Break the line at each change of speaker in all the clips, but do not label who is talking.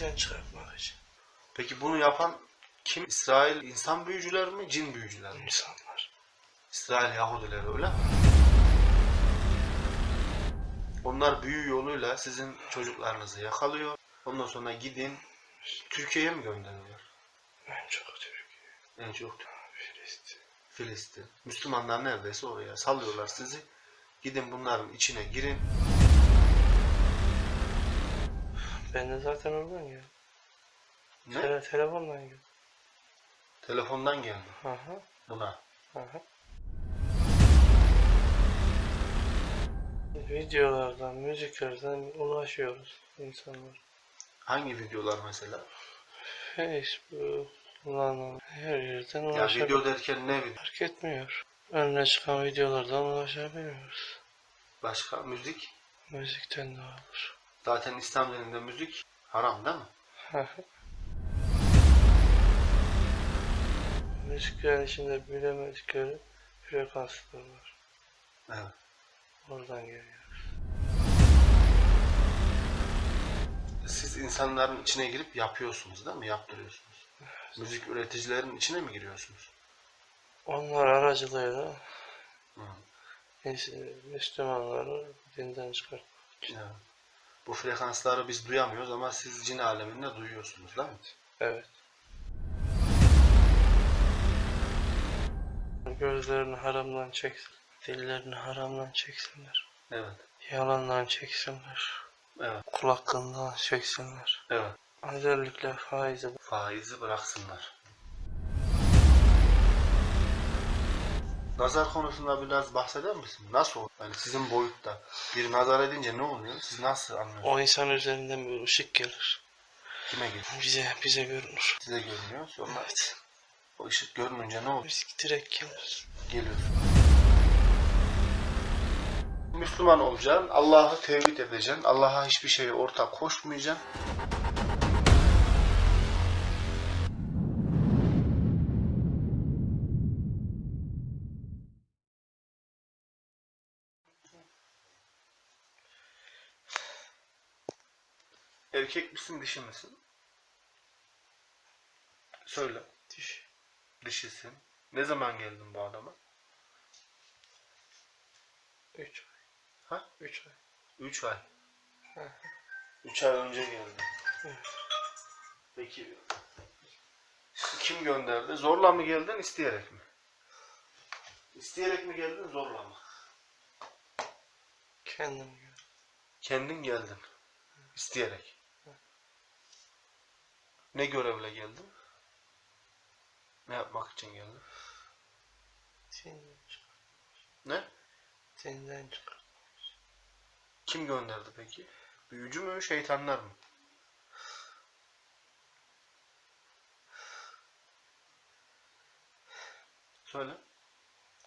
dinden çıkartmak için.
Peki bunu yapan kim? İsrail insan büyücüler mi, cin büyücüler mi?
İnsanlar.
İsrail Yahudileri öyle mi? Onlar büyü yoluyla sizin çocuklarınızı yakalıyor. Ondan sonra gidin Türkiye'ye mi gönderiyorlar?
En çok Türkiye.
En çok
Filistin.
Filistin. Müslümanlar neredeyse oraya salıyorlar sizi. Gidin bunların içine girin.
Ben de zaten oradan geldim.
Ne?
Tele telefondan geldim.
Telefondan geldim
Hı hı.
buna.
Hı hı. Videolardan, müziklerden ulaşıyoruz insanlar.
Hangi videolar mesela?
Facebook, kullanım, her yerden
Ya
ulaşabiliyoruz.
video derken ne video?
Fark etmiyor. Önüne çıkan videolardan ulaşabiliyoruz.
Başka müzik.
Müzikten de olur.
Zaten İslam dininde müzik haram değil mi?
Hı. Müziklerin içinde bilemedikleri frekanslar var.
Evet.
Oradan geliyor.
Siz insanların içine girip yapıyorsunuz değil mi? Yaptırıyorsunuz. Müzik üreticilerin içine mi giriyorsunuz?
Onlar aracılığıyla
Hı.
Müs- Müslümanları dinden çıkart.
Evet. Bu frekansları biz duyamıyoruz ama siz cin aleminde duyuyorsunuz değil mi?
Evet. Gözlerini haramdan çeksin. Dillerini haramdan çeksinler.
Evet.
Yalandan çeksinler.
Evet.
Kul hakkından çeksinler.
Evet.
Özellikle faizi
Faizi bıraksınlar. Nazar konusunda biraz bahseder misin? Nasıl? Yani sizin boyutta. Bir nazar edince ne oluyor? Siz nasıl anlıyorsunuz?
o insan üzerinden bir ışık gelir.
Kime geliyor?
Bize bize görünür.
Size görünüyor. Sonra
Evet.
o ışık görününce ne oluyor?
Biz direkt gelir.
Geliyor. Müslüman olacaksın. Allah'ı tevhid edeceksin. Allah'a hiçbir şeye ortak koşmayacaksın. Erkek misin, dişi misin? Söyle.
Diş.
Dişisin. Ne zaman geldin bu adama?
Üç ay.
Ha?
Üç ay.
Üç ay. Üç ay önce geldin.
Evet.
Peki kim gönderdi? Zorla mı geldin, isteyerek mi? İsteyerek mi geldin, zorla mı?
Kendim geldim.
Kendin geldin. İsteyerek. Ne görevle geldin? Ne yapmak için geldin?
Dinden çıkar.
Ne?
Dinden çıkar.
Kim gönderdi peki? Büyücü mü, şeytanlar mı? Söyle.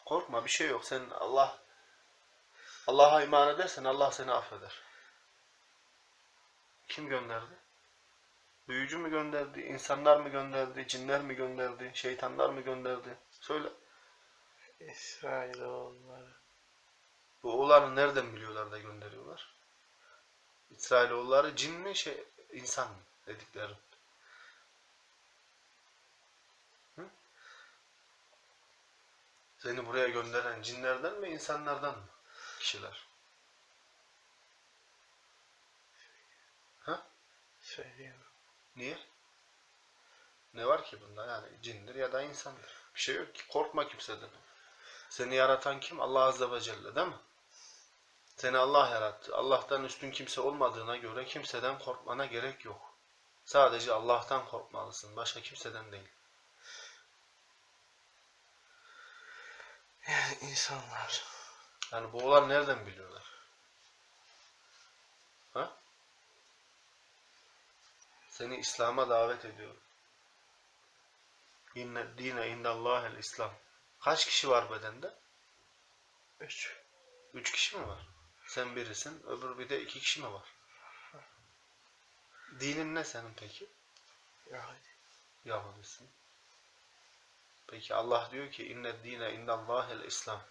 Korkma bir şey yok. Sen Allah Allah'a iman edersen Allah seni affeder. Kim gönderdi? Büyücü mü gönderdi? İnsanlar mı gönderdi? Cinler mi gönderdi? Şeytanlar mı gönderdi? Söyle.
İsrailoğulları.
Bu oğulları nereden biliyorlar da gönderiyorlar? İsrailoğulları cin mi şey insan mı dedikleri? Hı? Seni buraya gönderen cinlerden mi insanlardan mı kişiler? Ha?
Söyleyemem.
Niye? Ne var ki bunda yani cindir ya da insandır. Bir şey yok ki korkma kimseden. Seni yaratan kim? Allah Azze ve Celle değil mi? Seni Allah yarattı. Allah'tan üstün kimse olmadığına göre kimseden korkmana gerek yok. Sadece Allah'tan korkmalısın. Başka kimseden değil.
Yani insanlar.
Yani bu olan nereden biliyorlar? Seni İslam'a davet ediyorum. İnne dine indallahel İslam. Kaç kişi var bedende?
Üç.
Üç kişi mi var? Sen birisin, öbür bir de iki kişi mi var? Dinin ne senin peki?
Yahudi.
Yahudisin. Peki Allah diyor ki inne dine indallahel İslam.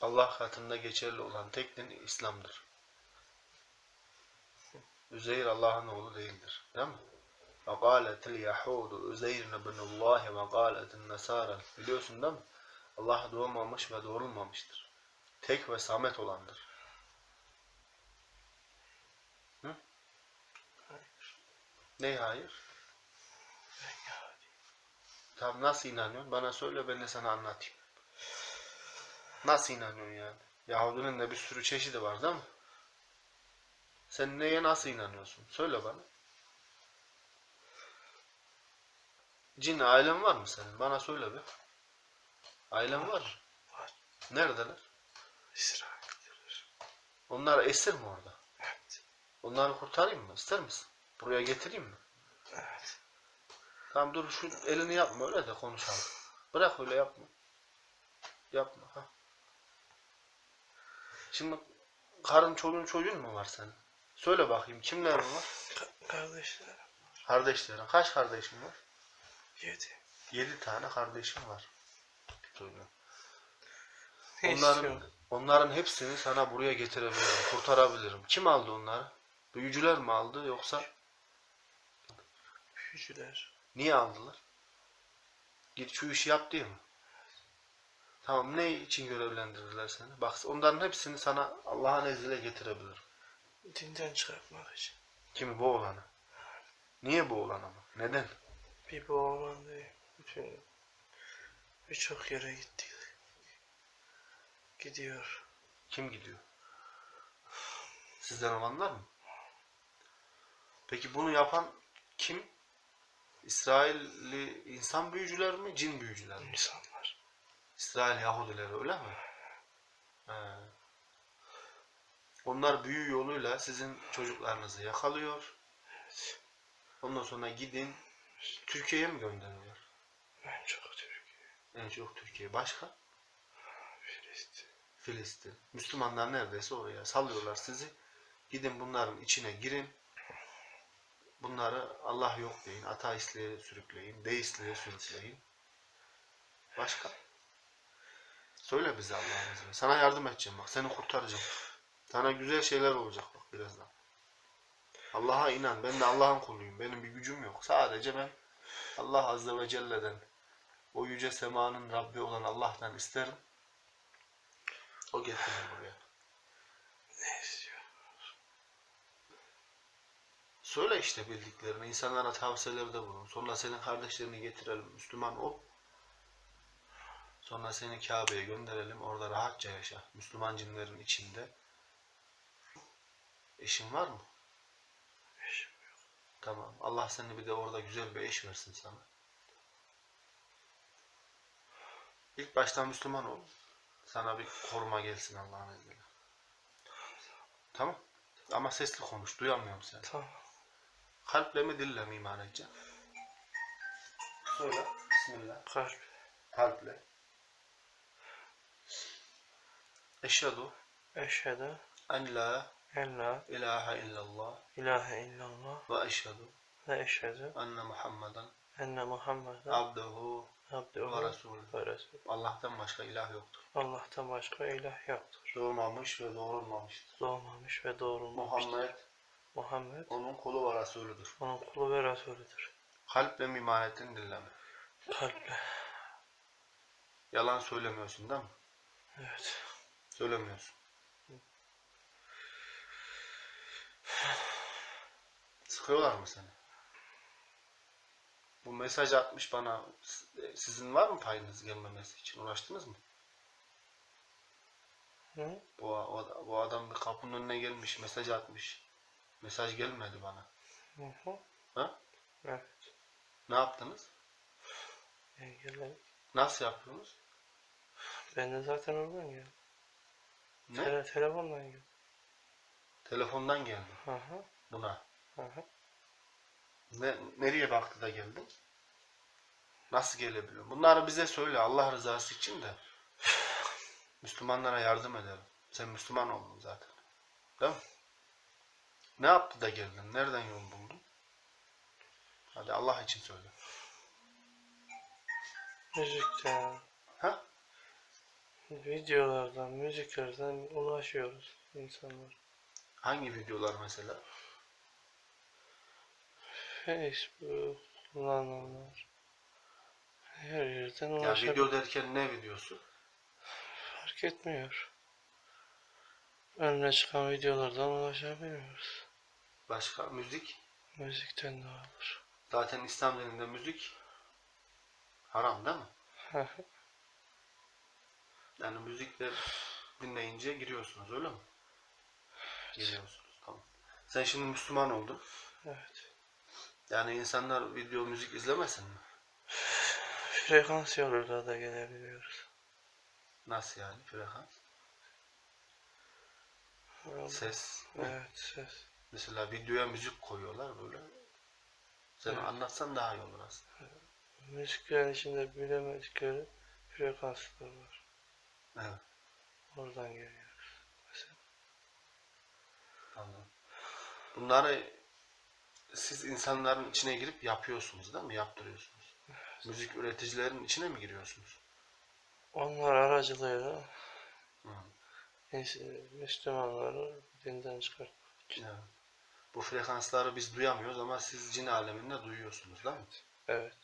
Allah katında geçerli olan tek din İslam'dır. Üzeyir Allah'ın oğlu değildir. Değil mi? وقالت اليهود Üzeyr ibn Allah ve قالت النصارى biliyorsun değil mi? Allah doğmamış ve doğrulmamıştır. Tek ve samet olandır. Hı?
Hayır.
Ne hayır?
Ben Yahudi.
Tamam nasıl inanıyorsun? Bana söyle ben de sana anlatayım. Nasıl inanıyorsun yani? Yahudinin de bir sürü çeşidi var değil mi? Sen neye nasıl inanıyorsun? Söyle bana. Cin ailen var mı senin? Bana söyle bir. Ailen var mı?
Var.
Neredeler?
İsrail'dedir.
Onlar esir mi orada?
Evet.
Onları kurtarayım mı? İster misin? Buraya getireyim mi?
Evet.
Tamam dur şu elini yapma öyle de konuşalım. Bırak öyle yapma. Yapma. Ha. Şimdi karın çocuğun çocuğun mu var senin? Söyle bakayım kimlerin var?
Ka- kardeşlerim.
Kardeşlerin. Kaç kardeşin var?
Yedi.
Yedi tane kardeşim var.
Ne
Onların,
istiyorsun?
onların hepsini sana buraya getirebilirim, kurtarabilirim. Kim aldı onları? Büyücüler mi aldı yoksa
Büyücüler.
niye aldılar? Git şu işi yap diye mi? Tamam ne için görevlendirdiler seni? Bak onların hepsini sana Allah'ın izniyle getirebilirim.
Dinden çıkartmak için.
Kimi bu olanı? Niye bu olan ama? Neden?
Bir bu değil. Bütün birçok yere gittik. Gidiyor.
Kim gidiyor? Sizden olanlar mı? Peki bunu yapan kim? İsrailli insan büyücüler mi, cin büyücüler mi?
insanlar.
İsrail Yahudileri öyle mi? He. Onlar büyü yoluyla sizin çocuklarınızı yakalıyor. Ondan sonra gidin Türkiye'ye mi gönderiyorlar?
En çok Türkiye.
En çok Türkiye. Başka?
Filistin.
Filistin. Müslümanlar neredeyse oraya salıyorlar sizi. Gidin bunların içine girin. Bunları Allah yok deyin. Ateistliğe sürükleyin. Deistliğe sürükleyin. Başka? Söyle bize Allah'ın izniyle. Sana yardım edeceğim bak. Seni kurtaracağım. Sana güzel şeyler olacak bak birazdan. Allah'a inan. Ben de Allah'ın kuluyum. Benim bir gücüm yok. Sadece ben Allah Azze ve Celle'den o yüce semanın Rabbi olan Allah'tan isterim. O getirir buraya.
Ne istiyor?
Söyle işte bildiklerini. insanlara tavsiyelerde bulun. Sonra senin kardeşlerini getirelim. Müslüman ol. Sonra seni Kabe'ye gönderelim. Orada rahatça yaşa. Müslüman cinlerin içinde. Eşin var mı? Tamam. Allah seni bir de orada güzel bir eş versin sana. İlk başta Müslüman ol. Sana bir koruma gelsin Allah'ın izniyle. Tamam. Ama sesli konuş. Duyamıyorum seni.
Tamam.
Kalple mi dille mi iman edeceksin? Söyle. Bismillah.
Kalp.
Kalple. Eşhedü
Eşhedü
en la
en la
ilahe illallah
ilahe illallah
ve eşhedü
ve eşhedü
enne Muhammeden
enne Muhammeden
abduhu
abduhu
ve resulü.
ve resul.
Allah'tan başka ilah yoktur.
Allah'tan başka ilah yoktur.
Doğmamış ve doğrulmamıştır.
Doğmamış ve doğrulmamıştır.
Muhammed
Muhammed
onun kulu ve resulüdür.
onun kulu ve Resulüdür.
Kalple mi iman ettin dille mi?
Kalple.
Yalan söylemiyorsun değil mi?
Evet.
Söylemiyorsun. Sıkıyorlar mı seni? Bu mesaj atmış bana. Sizin var mı payınız gelmemesi için? Uğraştınız mı?
Hı?
Bu, o- bu adam bir kapının önüne gelmiş, mesaj atmış. Mesaj gelmedi bana.
Hı hı.
Ha?
Evet.
Ne yaptınız?
Engelledik.
Nasıl yapıyorsunuz?
Ben de zaten oradan geldim.
Ne?
Tele telefondan geldim.
Telefondan geldi
Hı hı.
buna.
Hı hı.
Ne, nereye baktı da geldin? Nasıl gelebiliyor? Bunları bize söyle Allah rızası için de. Müslümanlara yardım edelim. Sen Müslüman oldun zaten. Değil mi? Ne yaptı da geldin? Nereden yol buldun? Hadi Allah için söyle.
Müzikten,
Ha?
videolardan, müziklerden ulaşıyoruz insanlar.
Hangi videolar mesela?
Facebook kullananlar her yerden
Ya
ulaşabilir.
video derken ne videosu?
Fark etmiyor. Önüne çıkan videolardan ulaşabiliyoruz.
Başka müzik.
Müzikten de olur.
Zaten İslam dininde müzik haram değil mi? Yani müzikler dinleyince giriyorsunuz öyle mi? Giriyorsunuz tamam. Sen şimdi Müslüman oldun.
evet.
Yani insanlar video müzik izlemesin mi?
Frekans yoluyla da gelebiliyoruz.
Nasıl yani frekans? Ses.
Evet ses.
Mesela videoya müzik koyuyorlar böyle. Sen
Evet.
anlatsan daha iyi olur aslında.
Müziklerin içinde bilemedikleri frekanslar var.
Evet.
Oradan geliyoruz.
Anladım. Bunları siz insanların içine girip yapıyorsunuz değil mi? Yaptırıyorsunuz. Müzik üreticilerin içine mi giriyorsunuz?
onlar aracılığıyla
Hı.
Müslümanları dinden çıkartmak için.
Evet. Bu frekansları biz duyamıyoruz ama siz cin aleminde duyuyorsunuz değil mi?
Evet.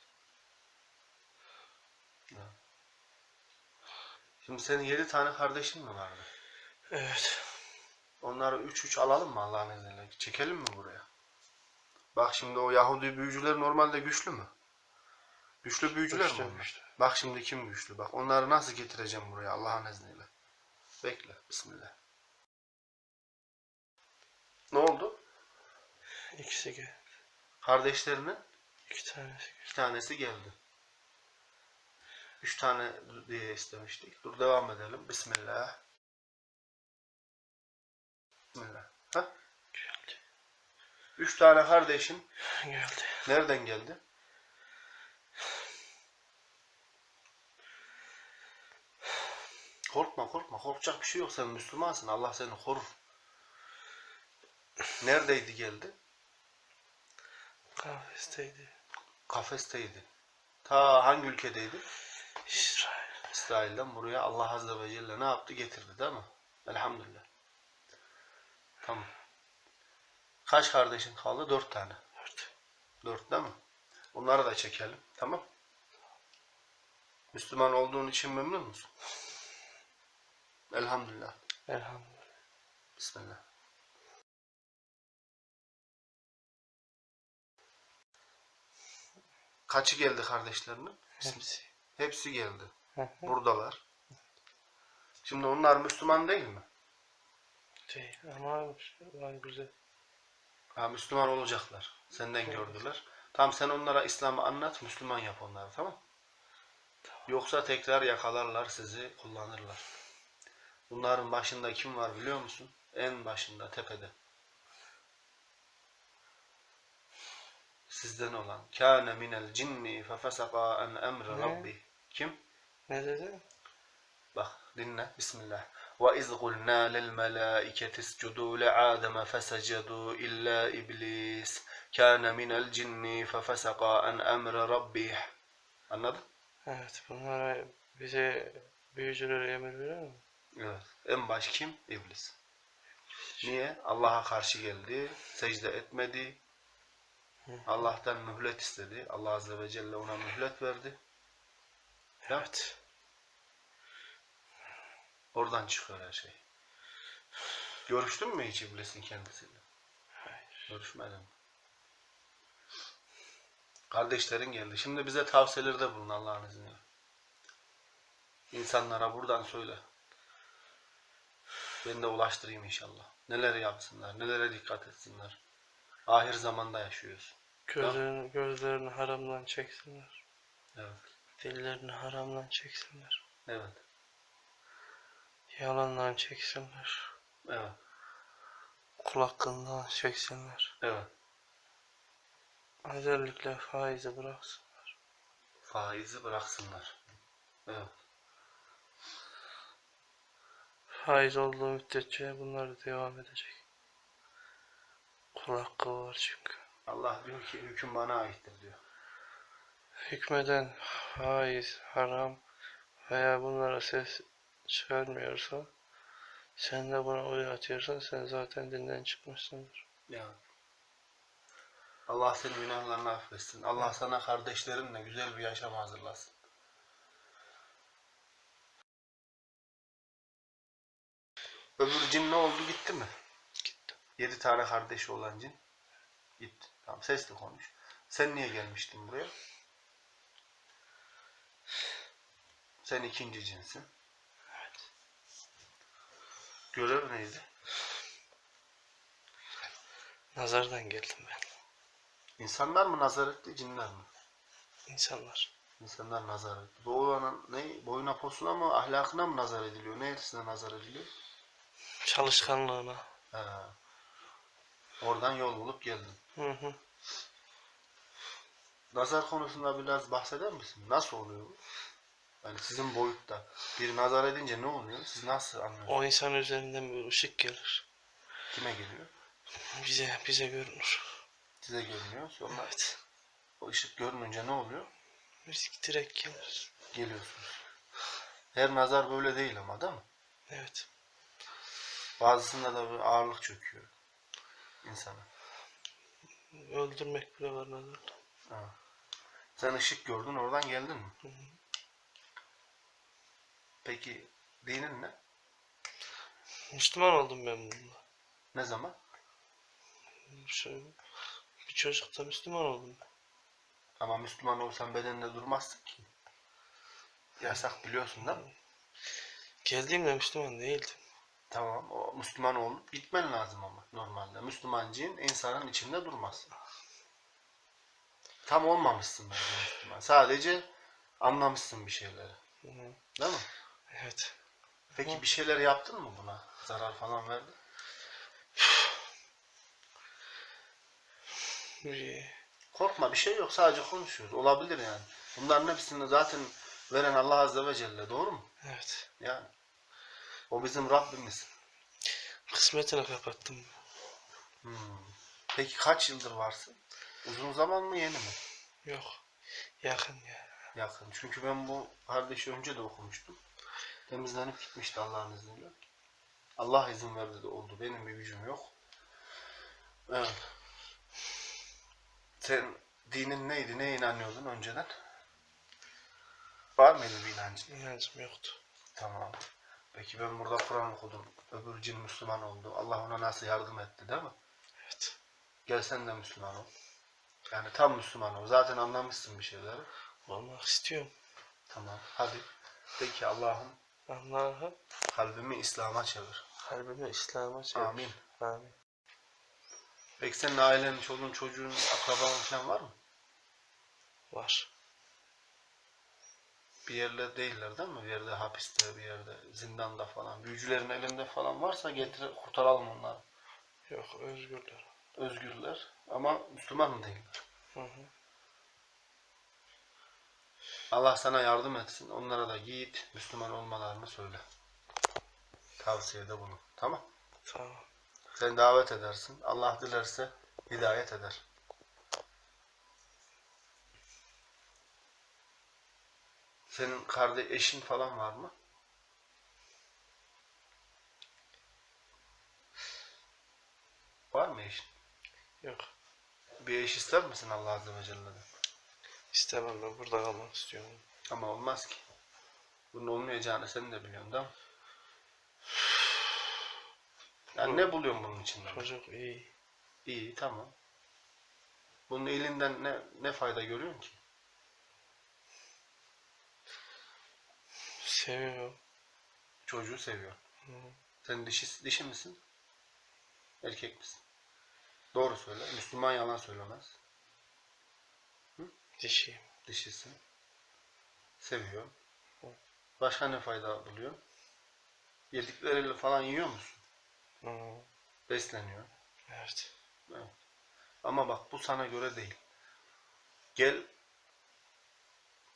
Şimdi senin yedi tane kardeşin mi vardı?
Evet.
Onları üç üç alalım mı Allah'ın izniyle? Çekelim mi buraya? Bak şimdi o Yahudi büyücüler normalde güçlü mü? Güçlü büyücüler
Güçlü,
mi
güçlü.
Bak şimdi kim güçlü? Bak onları nasıl getireceğim buraya Allah'ın izniyle? Bekle. Bismillah. Ne oldu?
İkisi geldi.
Kardeşlerinin
İki tanesi geldi.
iki tanesi geldi. Üç tane diye istemiştik. Dur devam edelim. Bismillah. Bismillah. Ha?
Geldi.
Üç tane kardeşin
Geldi.
nereden geldi? Korkma korkma. Korkacak bir şey yok. Sen Müslümansın. Allah seni korur. Neredeydi geldi?
Kafesteydi.
Kafesteydi. Ta hangi ülkedeydi?
İsrail.
İsrail'den buraya Allah Azze ve Celle ne yaptı? Getirdi değil mi? Elhamdülillah. Tamam. Kaç kardeşin kaldı? Dört tane.
Dört.
Dört değil mi? Onları da çekelim. Tamam. Müslüman olduğun için memnun musun? Elhamdülillah.
Elhamdülillah.
Bismillah. Kaçı geldi kardeşlerinin?
Hepsi.
Hepsi geldi. Buradalar. Şimdi onlar Müslüman değil mi?
Değil ama var güzel.
Ha, Müslüman olacaklar. Senden gördüler. Tamam sen onlara İslam'ı anlat, Müslüman yap onları tamam Yoksa tekrar yakalarlar sizi, kullanırlar. Bunların başında kim var biliyor musun? En başında, tepede. Sizden olan. Kâne minel cinni fefesaka en emri
Ne?
rabbi. Kim?
Ne dedi?
Bak dinle. Bismillah. وَإِذْ قُلْنَا لِلْمَلَائِكَةِ اسْجُدُوا لِعَادَمَ فَسَجَدُوا إِلَّا إِبْلِيسَ كَانَ مِنَ الْجِنِّ فَفَسَقَ عَنْ أَمْرِ رَبِّهِ Anladın?
Evet bunlara bize büyücülere emir verir mi?
Evet. En baş kim? İblis. Niye? Allah'a karşı geldi, secde etmedi. Allah'tan mühlet istedi. Allah Azze ve Celle ona mühlet verdi. Ya,
Evet.
Oradan çıkıyor her şey. Görüştün mü hiç iblisin kendisiyle?
Hayır.
Görüşmedim. Kardeşlerin geldi. Şimdi bize tavsiyelerde bulun Allah'ın izniyle. İnsanlara buradan söyle. Ben de ulaştırayım inşallah. Neler yapsınlar, nelere dikkat etsinler. Ahir zamanda yaşıyoruz.
Gözlerini, gözlerini haramdan çeksinler.
Evet.
Dillerini haramdan çeksinler.
Evet.
Yalandan çeksinler.
Evet.
Kul hakkından çeksinler.
Evet.
Özellikle faizi bıraksınlar.
Faizi bıraksınlar. Evet.
Faiz olduğu müddetçe bunlar devam edecek. Kul hakkı var çünkü.
Allah diyor ki hüküm bana aittir diyor.
Hükmeden faiz, haram veya bunlara ses çıkarmıyorsa sen de buna oy atıyorsan sen zaten dinden çıkmışsındır.
Evet. Allah senin günahlarını affetsin. Allah sana kardeşlerinle güzel bir yaşam hazırlasın. Öbür cin ne oldu gitti mi?
Gitti.
Yedi tane kardeşi olan cin. Gitti. Tamam sesli konuş. Sen niye gelmiştin buraya? Sen ikinci cinsin. Görev neydi?
Nazardan geldim ben.
İnsanlar mı nazar etti, cinler mi?
İnsanlar.
İnsanlar nazar etti. Doğulanın ne? Boyuna posuna mı, ahlakına mı nazar ediliyor? Neresine nazar ediliyor?
Çalışkanlığına.
Ha. Oradan yol bulup geldin.
Hı hı.
Nazar konusunda biraz bahseder misin? Nasıl oluyor bu? Yani sizin boyutta. Bir nazar edince ne oluyor? Siz nasıl anlıyorsunuz?
O insan üzerinden bir ışık gelir.
Kime geliyor?
Bize bize görünür.
Size görünüyor. Sonra
Evet.
o ışık görününce ne oluyor?
Risk direkt gelir.
Geliyorsunuz. Her nazar böyle değil ama değil mi?
Evet.
Bazısında da bir ağırlık çöküyor insana.
Öldürmek bile var nazarda.
Ha. Sen ışık gördün oradan geldin mi?
Hı hı.
Peki dinin ne?
Müslüman oldum ben bununla.
Ne zaman?
Şöyle, bir çocukta Müslüman oldum ben.
Ama Müslüman olsan bedeninde durmazsın ki. Yasak biliyorsun değil mi?
Geldiğimde Müslüman değildim.
Tamam. O Müslüman olup gitmen lazım ama normalde. Müslümancığın insanın içinde durmaz. Tam olmamışsın bence Müslüman. Sadece anlamışsın bir şeyleri. Değil mi?
Evet.
Peki bir şeyler yaptın mı buna? Zarar falan verdin? Korkma bir şey yok. Sadece konuşuyoruz. Olabilir yani. Bunların hepsini zaten veren Allah Azze ve Celle. Doğru mu?
evet.
Yani. O bizim Rabbimiz.
Kısmetini kapattım.
Hmm. Peki kaç yıldır varsın? Uzun zaman mı yeni mi?
Yok. Yakın ya.
Yakın. Çünkü ben bu kardeşi önce de okumuştum. Temizlenip gitmişti Allah'ın izniyle. Allah izin verdi de oldu. Benim bir gücüm yok. Evet. Sen dinin neydi? Neye inanıyordun önceden? Var mıydı bir inancın?
İnancım yoktu.
Tamam. Peki ben burada Kur'an okudum. Öbür cin Müslüman oldu. Allah ona nasıl yardım etti değil mi?
Evet.
Gel sen de Müslüman ol. Yani tam Müslüman ol. Zaten anlamışsın bir şeyleri.
Olmak istiyorum.
Tamam. Hadi. Peki Allah'ım
Allah'ım
kalbimi İslam'a çevir.
kalbimi İslam'a çevir.
Amin.
Amin.
Peki senin ailenin, çoluğun, çocuğun, akraban falan var mı?
Var.
Bir yerler değiller değil mi? Bir yerde hapiste, bir yerde zindanda falan. Büyücülerin elinde falan varsa getir kurtaralım onları.
Yok özgürler.
Özgürler ama Müslüman değiller?
Hı hı.
Allah sana yardım etsin. Onlara da git Müslüman olmalarını söyle. Tavsiyede bulun. Tamam.
Tamam.
Sen davet edersin. Allah dilerse hidayet eder. Senin kardeş eşin falan var mı? Var mı eşin?
Yok.
Bir eş ister misin Allah Azze ve Celle'den?
İstemem ben burada kalmak istiyorum.
Ama olmaz ki. Bunun olmayacağını sen de biliyorsun değil mi? Yani ne buluyorsun bunun içinden?
Çocuk iyi.
İyi tamam. Bunun elinden ne, ne fayda görüyorsun ki?
Seviyorum.
Çocuğu seviyor.
Hı.
Sen dişi, dişi misin? Erkek misin? Doğru söyle. Müslüman yalan söylemez.
Dişiyim.
Dişisin. Seviyor. Başka ne fayda buluyor? Yedikleriyle falan yiyor musun?
Hı.
Besleniyor.
Evet.
Evet. Ama bak bu sana göre değil. Gel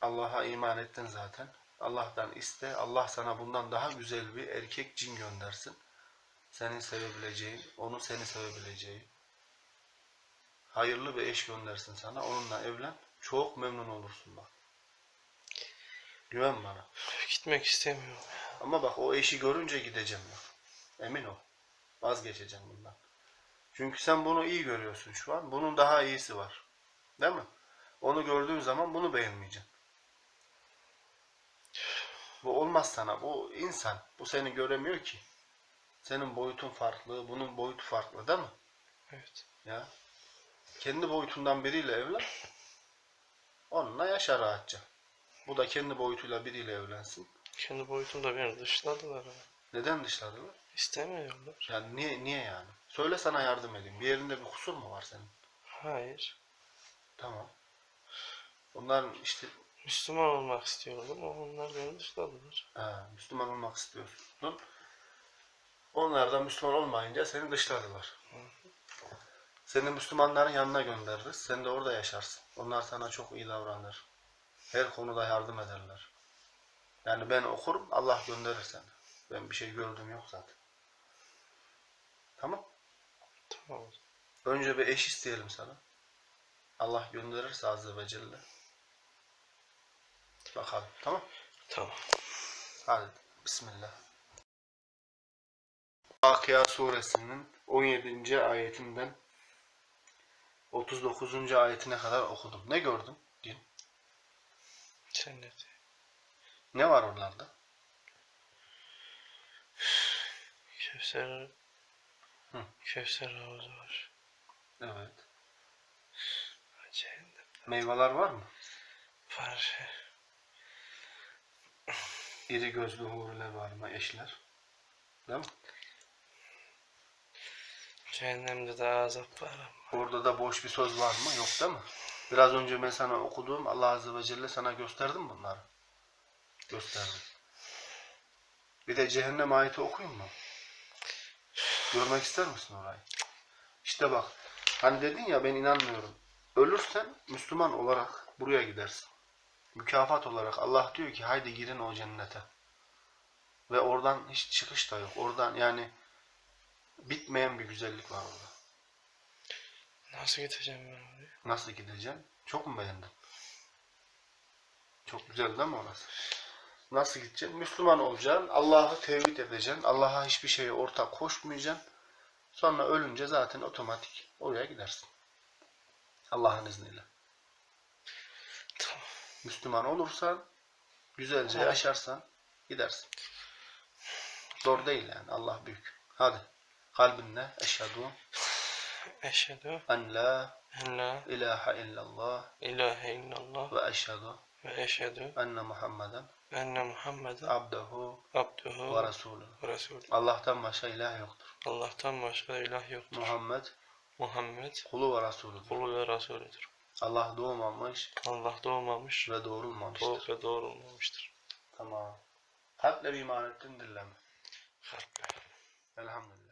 Allah'a iman ettin zaten. Allah'tan iste. Allah sana bundan daha güzel bir erkek cin göndersin. Senin sevebileceğin, onu seni sevebileceği. Hayırlı bir eş göndersin sana. Onunla evlen. Çok memnun olursun bak. Güven bana.
Gitmek istemiyorum.
Ama bak o eşi görünce gideceğim bak. Emin ol. Vazgeçeceğim bundan. Çünkü sen bunu iyi görüyorsun şu an. Bunun daha iyisi var. Değil mi? Onu gördüğün zaman bunu beğenmeyeceksin. Bu olmaz sana. Bu insan. Bu seni göremiyor ki. Senin boyutun farklı, bunun boyutu farklı değil mi?
Evet.
Ya. Kendi boyutundan biriyle evlen. Onunla yaşa rahatça. Bu da kendi boyutuyla biriyle evlensin.
Kendi boyutumda beni dışladılar ama.
Neden dışladılar?
İstemiyorlar.
Yani niye niye yani? Söyle sana yardım edeyim. Bir yerinde bir kusur mu var senin?
Hayır.
Tamam. Onların işte
Müslüman olmak istiyordum onlar beni dışladılar.
ha, Müslüman olmak istiyorsun. Onlar da Müslüman olmayınca seni dışladılar. Seni Müslümanların yanına göndeririz. Sen de orada yaşarsın. Onlar sana çok iyi davranır. Her konuda yardım ederler. Yani ben okurum, Allah gönderir seni. Ben bir şey gördüğüm yok zaten. Tamam.
Tamam.
Önce bir eş isteyelim sana. Allah gönderirse Azze ve Celle. Bakalım. Tamam.
Tamam.
Hadi. Bismillah. Vakıa suresinin 17. ayetinden 39. ayetine kadar okudum. Ne gördüm? Din.
Cennet.
Ne var oralarda?
Kevser.
Hı.
Kevser havuzu var.
Evet.
Cehennem
Meyveler var mı?
var.
İri gözlü huriler var mı? Eşler. Değil mi?
Cehennemde de azap var ama.
Orada da boş bir söz var mı? Yok değil mi? Biraz önce ben sana okuduğum Allah Azze ve Celle sana gösterdim bunları. Gösterdim. Bir de cehennem ayeti okuyayım mı? Görmek ister misin orayı? İşte bak. Hani dedin ya ben inanmıyorum. Ölürsen Müslüman olarak buraya gidersin. Mükafat olarak Allah diyor ki haydi girin o cennete. Ve oradan hiç çıkış da yok. Oradan yani bitmeyen bir güzellik var orada.
Nasıl gideceğim ben oraya?
Nasıl gideceksin? Çok mu beğendin? Çok güzel değil mi orası? Nasıl gideceksin? Müslüman olacaksın. Allah'ı tevhid edeceksin. Allah'a hiçbir şeye ortak koşmayacaksın. Sonra ölünce zaten otomatik oraya gidersin. Allah'ın izniyle.
Tamam.
Müslüman olursan, güzelce yaşarsan gidersin. Zor değil yani. Allah büyük. Hadi. Kalbinle eşhedü
Eşhedü
en la
en la
ilahe illallah
ilahe illallah
ve eşhedü
ve eşhedü
enne Muhammeden
enne Muhammeden
abduhu
abduhu
ve resulü.
resulü.
Allah'tan başka ilah yoktur.
Allah'tan başka ilah yoktur.
Muhammed
Muhammed
kulu ve resulüdür.
kulu ve Resulüdür.
Allah doğmamış
Allah doğmamış,
ve doğrulmamıştır.
doğup ve doğrulmamıştır.
Tamam. Kalple bir iman ettin dille mi?
Kalple.
Elhamdülillah.